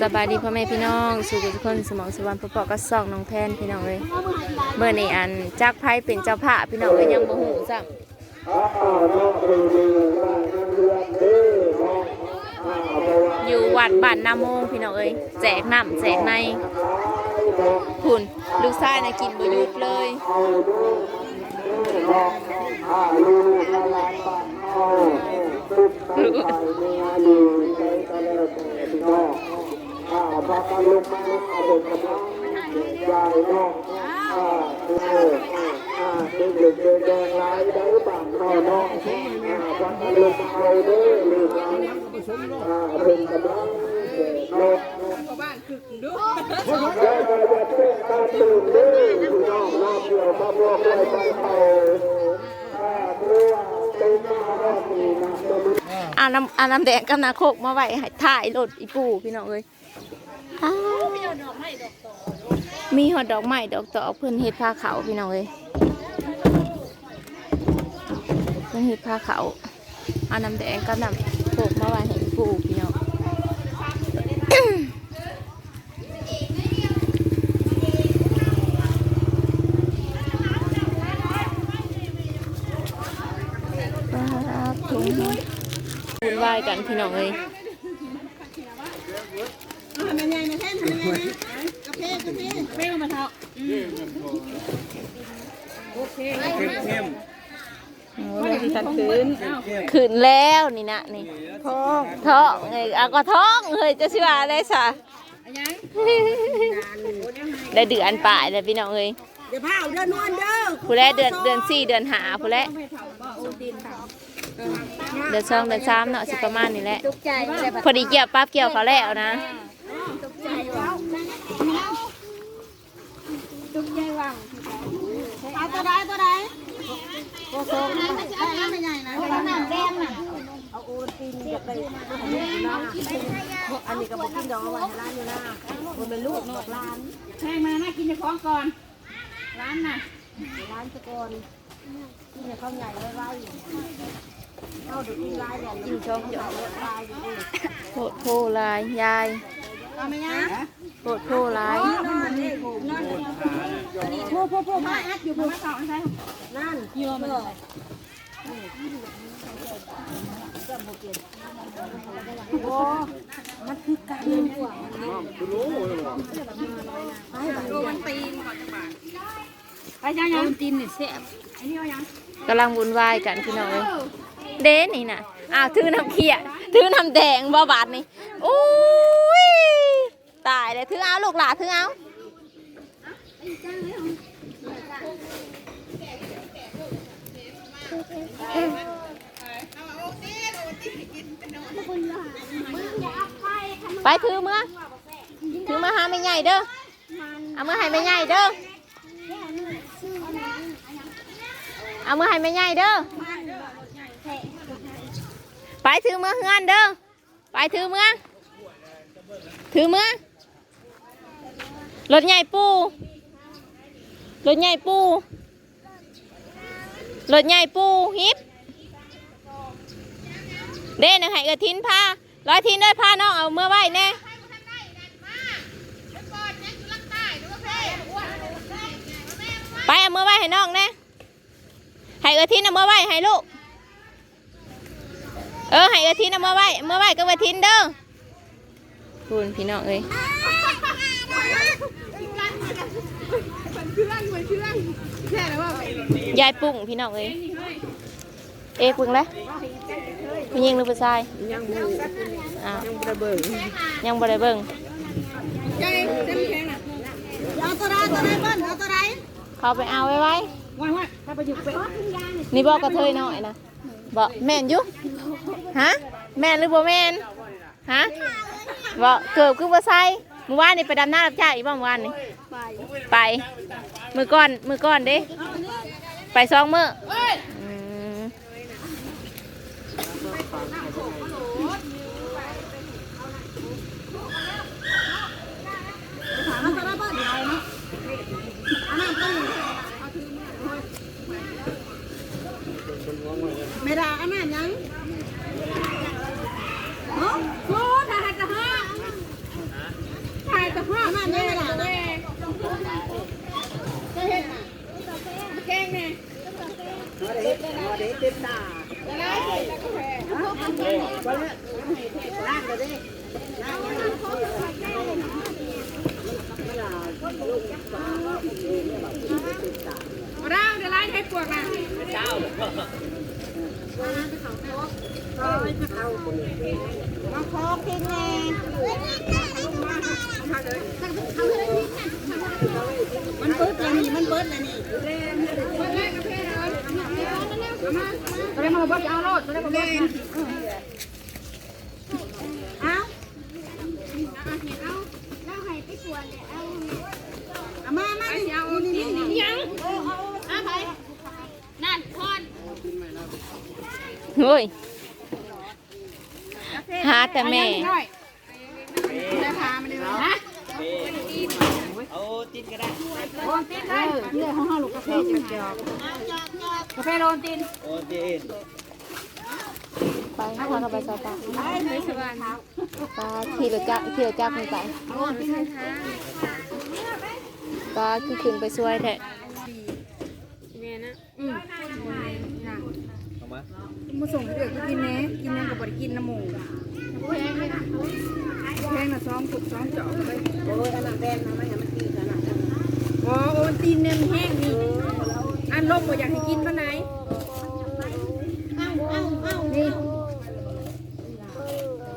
สบายดีพ่อแม่พี่น้องสู่ทุกคนสมองสวรรค์ปปอก็ส่องน้องแทนพี่น้องเลยเมื่อในอันจักไพ่เป็นเจ้าภาพพี่น้องเลยยังบ่หูซ้ำอยู่วัดบ้านนาโมงพี่น้องเอ้ยแจกน้ำแจกในคุณลูกชายนะกินบ่หยุดเลย อาน้ำอาน้ำแดงกับนาโคกมาไว้ให้ถ่ายรถอีปูพี่น้องเอ้ยอ้าว มีหอดดอกไม้ดอกตอกเพิ่นเฮ็ดผ้าขาวพี่น้องเอ้ยเพิ่นเฮ็ดผ้าขาวเอาน้ำแดงกับน้ำโคกมาไว้ให้อีปูพี่น้องครับถุงวุ่นวายกันพี่น้องเอ้ย ทำยังไงนะแท่นทำยังไงนะกาแฟกาแฟเปรี้ยวมาเถอะโอเคเข้มไม่ได้ทั นคืนขึ้นแล้วนี่นะนี่ท้องท้องเอ้ยอะก็ท้องเฮ้ยจะชื่อว่าอะไรสะยังได้เดือนป่ายเลยพี่น้องเอ้ยเดี๋ยวพาเดินนวลเด้อผู้แรกเดือนเดือนสี่เดือนหาผู้แรกเดือนสองเดือนสามเนาะสิประมาณนี้แหละพอดีเกี่ยวปั๊บเกี่ยวเขาแล้วนะเอาตัวใดตัวใดโอ้โหน้ำไม่ใหญ่นะน้ำแดงน่ะเอาโอนตีนอยากได้ อันนี้ก็บอกกินดอกไว้ร้านอยู่นะมันเป็นลูกนอกร้านแม่มาน่ากินในของก่อน ร้านน่ะ ร้านตะกอนที่เนี่ยเขาใหญ่ไว้ไว้เอาดูที่ร้านเนี่ยยิงช่องจอดลายอยู่นี่โพดโพลายยายเอาไหมนะ โพดโพลายพวกพวกพมาอัดอยู่พวกมาสองใช่นั่นเยอะเลยโอ้มันคือการหัวดูมันตีนก่อนจังหวะไปยังยังตีนนี่แซ่บไอ้นี่เอายังกำลังวุ่นวายกันพี่น้องเด้นี่น่ะอ้าวถือน้ำเขียถือน้ำแดงบ่บาดนี่อุ้ย ถือเอาลูกหลาถือเอาไปถือมือถือมาหาไม่ใหญ่เด้อเอามือให้ไม่ใหญ่เด้อเอามือให้ไม่ใหญ่เด้อไปถือมือเฮือนเด้อไปถือมือถือมือ รถใหญ่ปูรถใหญ่ปูรถใหญ่ปูฮิปเด้หนึ่งให้กระทินพาร้อยทินเด้อพาน้องเอาเมื่อไหวแน่ไปเอาเมื่อไหวให้น้องแน่ให้กระทินเอาเมื่อไหวให้ลูกเออให้กระทินเอาเมื่อไหวเมื่อไหวก็กระทินเด้อคุณพี่น้องเอ้ย เครื่องเหมือนเครื่องแค่แล้วว่ายายปุ่งพี่น้องเอ้ยเอ๊ะปุ่งเลยผู้หญิงหรือผู้ชายยังบูอ้าวยังระเบิดยังบ่ได้เบิ่งใจเต็มแข็งน่ะเอาตัวใดตัวใดเบิ้ลเอาตัวใดเขาไปเอาไว้ไว้ว่ายว่ายถ้าไปอยู่เป็ดนี่บอกกระเทยน้อยนะบอกแม่นอยุฮะแม่นหรือบ่แม่นฮะบอกเกิดคือบ่ใส่เมื่อวานนี่ไปดำน้ารับจ้างอีกบ่เมื่อวานนี่ ไป มือก้อนมือก้อนเด้ ไปสองมืออืม เอาตัวใดเบิ้ลเอาเนาะอันนั้นต้องไม่ได้อันนั้นยัง โอ้โหถ้าหักกะฮะานนี่ล่ะนะ เราเดี๋ยวไล่ให้ปวกนะมาขอกินแน่ มันเบิดแล้วนี่ มันเบิดแล้วนี่คนแรกกาแฟเลยตอนนี้มาบอกเอาโลดตอนนี้มาบอกเอาเอาให้ไปกวนเลยเอาเอามามานี่เอากินยังเอาไปนั่นคนเฮ้ยหาแต่แม่ ได้พามาดีฮะ เอา ติดก็ได้โอนตินได้เรื่องของห้าลูกกาแฟจิ้มจอกกาแฟโรนตินโอ้ติดไปพากันไปสปาไปสบายปลาขี่รถจักรขี่รถจักรมันไปโอนไปใช่ไหมปลาคือขึ้นไปช่วยแท้เนี่ยนะอืมนะเอามามาส่งเด็กกินเน้กินยังกับบริกินน้ำหมูแพงเลยนะแพงนะซ้อมถูกซ้อมเจาะเลยโอ้ยอันนั้นแบนมาไม่ อ๋อโอนตีนเนี่ยมันแห้งนี่อันลมบ่อยากให้กินปานไหนเอ้าเอ้าเอ้านี่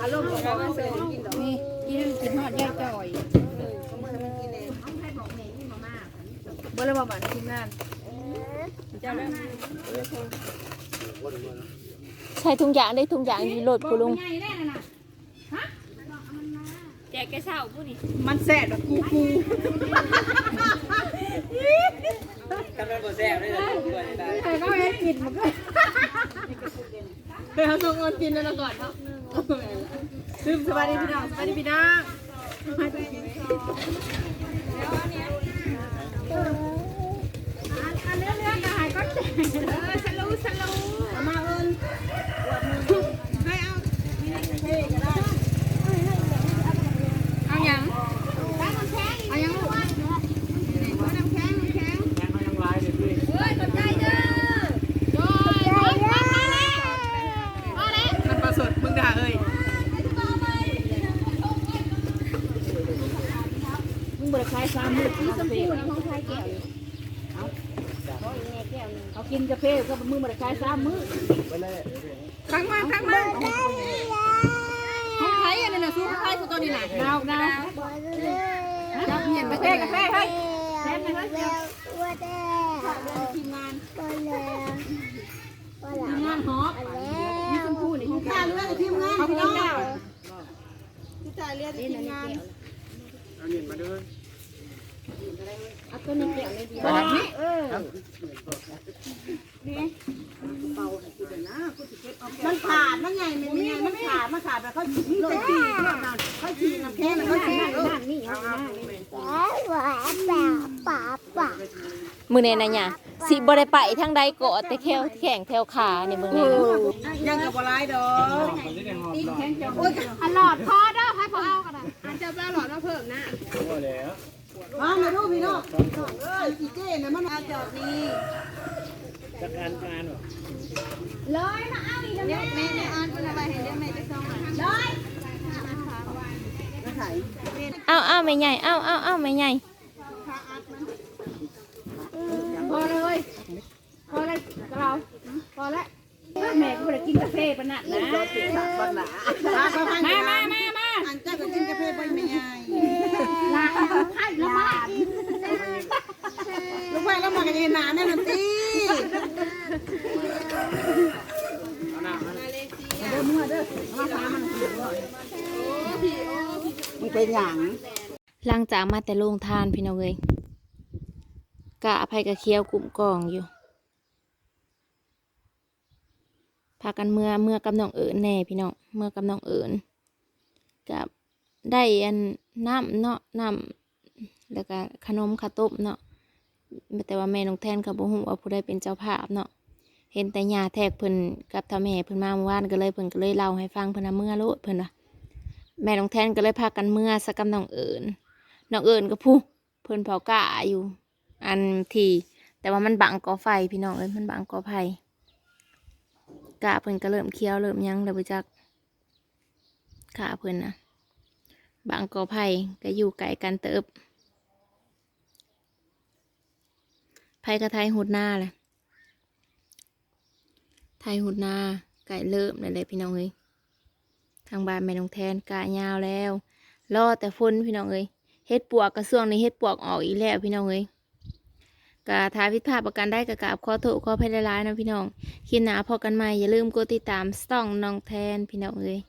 อารมณ์ของเขาเสร็จกินดอกนี่กินกินทอดแยกจ่อยบ่เลยบ่บ้านทีมงานเจ้าแล้วใช้ทุงยางได้ทุงยางอยู่รถกูลุงใหญ่แน่น่ะฮะแจกแกเศร้าผู้นี่มันแสบแบบกูกู กำลังบ่แซ่บเลยนะตัวนี้ได้ใครก็ไม่กินมันก็ไปเอาส่งเงินกินแล้วก่อนเนาะซึมสวัสดีพี่น้องสวัสดีพี่น้องอันเนื้อเนื้อจะหายก็แจกเออสลูสลู เอามาเอิญ ให้เอาเอายังเอายังลูกเอาน้ำแข็งน้ำแข็ง งานมันยังลายเลยพี่ เฮ้ยกดใจเด้อโดยโดยพอแล้วพอแล้วมันประสดมึงด่าเอ้ย มึงบริคายสามมือที่สมพูนะของคายแก้วเอาเขากินกาแฟก็มึงบริคายสามมือข้างมาข้างมาของใครอันนั้นนะสู้ของใครสู้ตัวนี้นะดาวดาวดาวเห็นกาแฟกาแฟเฮ้ยแทนไปเฮ้ยเดี๋ยวทีมงานทีมงานฮอปมีชมพูนี่ข้าเรื่องทีมงานเขาพี่กิน้นองแล้วที่ตายเรียกทีมงานเอาเงินมาด้วย เอาตัวนี้เกี่ยวเลยดีนี่เออมันขาดมันไงมันไงมันขาดมันขาดแบบเขาขี่รถขี่เขาขี่น้ำแข็งเขาขี่เออนี่เอาหน้านี่มือเนี่ยนะเนี่ยสิบ่ได้ไปทางใดเกาะแต่แค่แข่งแถวขาเนี่ยมือเนี่ยนะยังกับอะไรดอกมันจะได้หอมดอกอันหลอดพอเด้อให้พอเอากันนะอันจะเอาหลอดมาเพิ่มนะ พอแล้วมาไม่รู้พี่น้องเอ้ยอีเจ้น่ะมันอาจอดนี่จัดการงานหรอเลยมาเอาอีกแล้วแม่แม่อันเป็นอะไรเห็นแม่จะส่งมาเลยมาถ่ายเอาเอาไม่ใหญ่เอาเอาเอาไม่ใหญ่พอเลยพอเลยเราพอแล้วแม่ก็ไม่ได้กินกาแฟปะนัดนะบังหนามามามามาอันเจ้าก็กินกาแฟไปไม่ไงลาให้ ละมาลูกไปแล้วมากันยังหนาแน่นอนตีเอาหน้ามันมึงเป็นหยังหลังจากมาแต่โรงทานพี่น้องเอ้ยกะอภัยกะเคี้ยวกลุ่มกองอยู่พากันเมื่อเมื่อกับน้องเอิญแน่พี่น้องเมื่อกับน้องเอิญกับได้อันน้ำเนาะน้ำ แล้วก็ขนมข้าวต้มเนาะแต่ว่าแม่น้องแทนกับบุ้งว่าผู้ใดเป็นเจ้าภาพเนาะเห็นแต่ยาแทกเพิ่นกับทาแม่เพิ่นมาเมื่อวานก็เลยเพิ่นก็เลยเล่าให้ฟังเพิ่นนะเมื่อโลดเพิ่นว่าแม่น้องแทนก็เลยพากันเมื่อสักกับน้องเอิญน้องเอิญก็ผู้เพิ่นเผากะอยู่ อันทีแต่ว่ามันบังกอไฟพี่น้องเอ้ยมันบังกอไผ่กะเพิ่นก็เริ่มเคี้ยวเริ่มยังแล้วบ่จักกะเพิ่นนะบังกอไผ่ก็อยู่ไกลกันเติบ ไผ่กระไทยหดหน้าแหละไทยหดหน้าไก่เริ่มนั่นแหละพี่น้องเอ้ยทางบ้านแม่น้องแทนกะยาวแล้ว รอแต่ฝนพี่น้องเอ้ยเฮ็ดปวกกระส่วงในเฮ็ดปวกออกอีกแล้วพี่น้องเอ้ยกะทาพิดพาดประกันได้กะกาบขอโทษขออภัยหลายนะพี่น้องคลิปหนาพอกันใหม่อย่าลืมกดติดตามส่องน้องแทนพี่น้องเอ้ย